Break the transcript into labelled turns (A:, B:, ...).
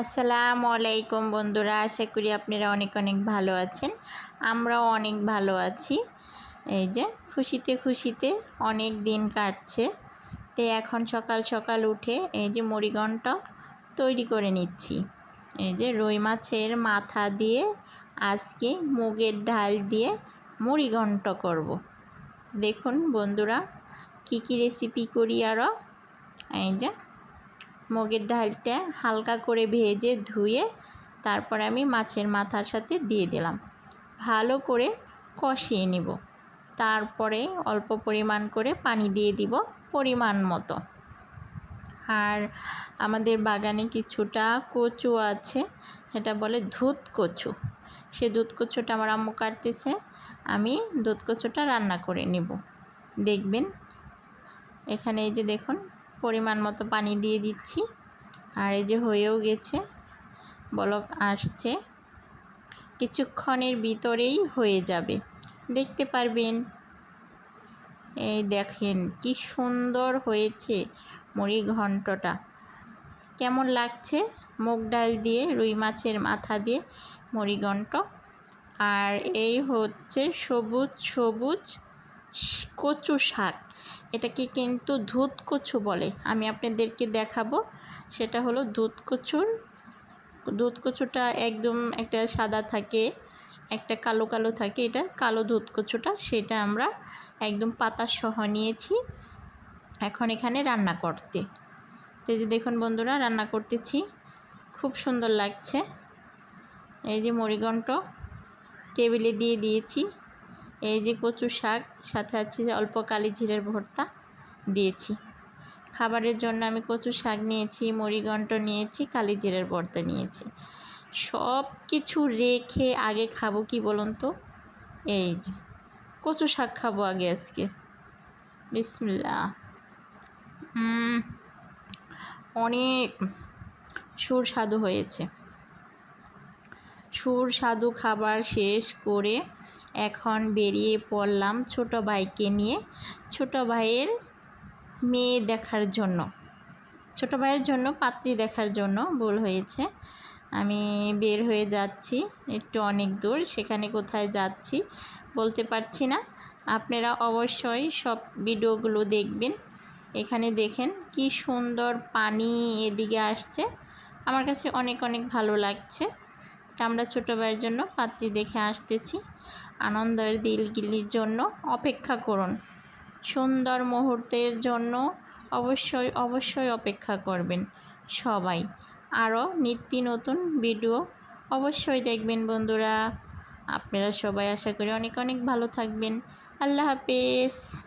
A: আসসালামু আলাইকুম বন্ধুরা, আশা করি আপনারা অনেক অনেক ভালো আছেন। আমরাও অনেক ভালো আছি। এই যে, খুশিতে খুশিতে অনেক দিন কাটছে। তো এখন সকাল সকাল উঠে এই যে মুড়িগণ্ড তৈরি করে নিচ্ছি। এই যে রুই মাছের মাথা দিয়ে আজকে মুগের ডাল দিয়ে মুড়িঘণ্ট করব। দেখুন বন্ধুরা, কি কি রেসিপি করি আরও এই যে মুগের ডালটা হালকা করে ভেজে ধুয়ে তারপর আমি মাছের মাথার সাথে দিয়ে দিলাম। ভালো করে কষিয়ে নিব। তারপরে অল্প পরিমাণ করে পানি দিয়ে দিব পরিমাণ মতো। আর আমাদের বাগানে কিছুটা কচু আছে, এটা বলে ধুত কচু। সে দুধ কচুটা আমার আম্মু কাটতেছে, আমি দুধ কচুটা রান্না করে নেব। দেখবেন, এখানে এই যে দেখুন পরিমাণ মতো পানি দিয়ে দিচ্ছি। আর এই যে হয়েও গেছে, বলক আসছে। কিছুক্ষণের ভিতরেই হয়ে যাবে। দেখতে পারবেন। এই দেখেন কি সুন্দর হয়েছে মুড়ি ঘন্টটা। কেমন লাগছে? মুগ ডাল দিয়ে, রুই মাছের মাথা দিয়ে মুড়ি ঘন্ট। আর এই হচ্ছে সবুজ সবুজ কচু শাক। এটাকে কিন্তু ধুত কচু বলে। আমি আপনাদেরকে দেখাবো। সেটা হলো দুধ কচুর দুধ কচুটা একদম একটা সাদা থাকে, একটা কালো কালো থাকে। এটা কালো দুধ কচুটা সেটা আমরা একদম পাতা সহ নিয়েছি। এখন এখানে রান্না করতে। এই যে দেখুন বন্ধুরা, রান্না করতেছি। খুব সুন্দর লাগছে। এই যে মরিগণ্ট টেবিলে দিয়ে দিয়েছি। এই যে কচু শাক, সাথে আছে অল্প কালি জিরের ভর্তা দিয়েছি। খাবারের জন্য আমি কচু শাক নিয়েছি মুড়িঘণ্ট নিয়েছি, কালি জিরের ভর্তা নিয়েছি। সব কিছু রেখে আগে খাব কি বলুন তো? এই যে কচু শাক খাব আগে আজকে। বিসমিল্লা অনেক সুস্বাদু হয়েছে। সুস্বাদু খাবার শেষ করে এখন বেরিয়ে পড়লাম ছোট ভাইকে নিয়ে। ছোট ভাইয়ের মেয়ে দেখার জন্য। ছোট ভাইয়ের জন্য, পাত্রী দেখার জন্য ভুল হয়েছে। আমি বের হয়ে যাচ্ছি, একটু অনেক দূর, সেখানে কোথায় যাচ্ছি বলতে পারছি না। আপনারা অবশ্যই সব ভিডিওগুলো দেখবেন। এখানে দেখেন কি সুন্দর পানি এদিকে আসছে। আমার কাছে অনেক অনেক ভালো লাগছে। আমরা ছোটো ভাইয়ের জন্য পাত্রী দেখে আসতেছি। আনন্দের দিলগিলির জন্য অপেক্ষা করুন। সুন্দর মুহূর্তের জন্য অবশ্যই অবশ্যই অপেক্ষা করবেন সবাই। আরও নিত্য নতুন ভিডিও অবশ্যই দেখবেন বন্ধুরা। আপনারা সবাই আশা করি অনেক অনেক ভালো থাকবেন। আল্লাহ হাফেজ।